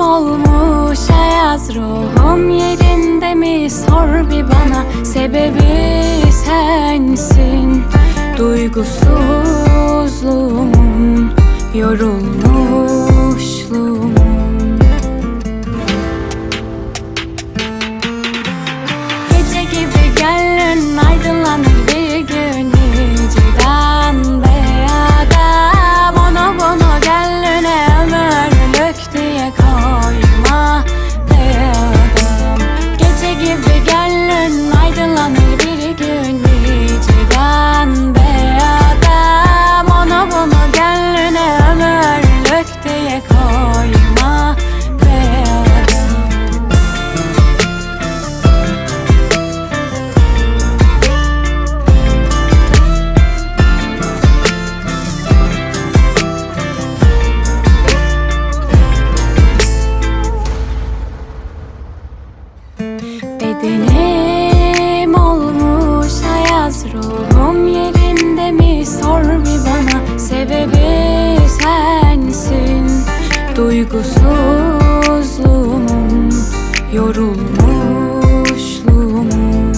olmuş ayaz Ruhum yerinde mi? Sor bir bana Sebebi sensin. Duygusuzluğumun Yorulmuşluğumun Bedenim olmuş ayaz Ruhum yerinde mi? Sor bir bana Sebebi sensin. Duygusuzluğumun Yorulmuşluğumun.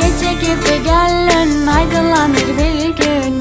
Gece gibi gönlün aydınlanır bir gün